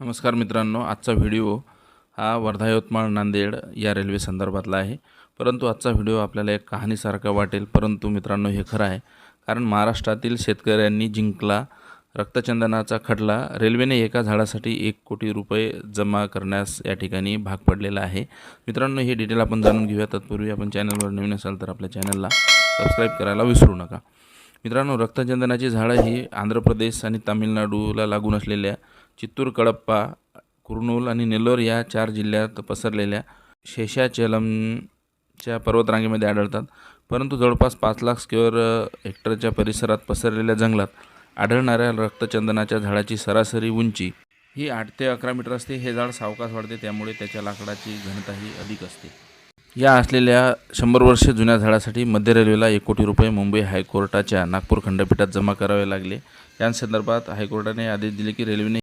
नमस्कार मित्रांनो आजचा व्हिडिओ हा वर्धा यवतमाळ नांदेड या रेल्वे संदर्भातला आहे. परंतु आजचा व्हिडिओ आपल्याला एक कहाणीसारखा वाटेल. परंतु मित्रांनो हे खरं आहे. कारण महाराष्ट्रातील शेतकऱ्यांनी जिंकला रक्तचंदनाचा खटला रेल्वेने एका झाडासाठी एक कोटी रुपये जमा करण्यास या ठिकाणी भाग पडलेला आहे. मित्रांनो हे डिटेल आपण जाणून घेऊया. तत्पूर्वी आपण चॅनलवर नवीन असाल तर आपल्या चॅनलला सबस्क्राईब करायला विसरू नका. मित्रांनो रक्तचंदनाची झाडं ही आंध्र प्रदेश आणि तामिळनाडूला लागून असलेल्या चित्तूर कडप्पा कुर्नूल आणि नेल्लोर या चार जिल्ह्यात पसरलेल्या शेषाचलमच्या पर्वतरांगेमध्ये आढळतात. परंतु जवळपास पाच लाख स्क्वेअर हेक्टरच्या परिसरात पसरलेल्या जंगलात आढळणाऱ्या रक्तचंदनाच्या झाडाची सरासरी उंची ही आठ ते अकरा मीटर असते. हे झाड सावकास वाढते त्यामुळे त्याच्या लाकडाची घनताही अधिक असते. या असलेल्या शंभर वर्ष जुन्या झाडासाठी मध्य रेल्वेला एक कोटी रुपये मुंबई हायकोर्टाच्या नागपूर खंडपीठात जमा करावे लागले. या संदर्भात हायकोर्टाने आदेश दिले की रेल्वेने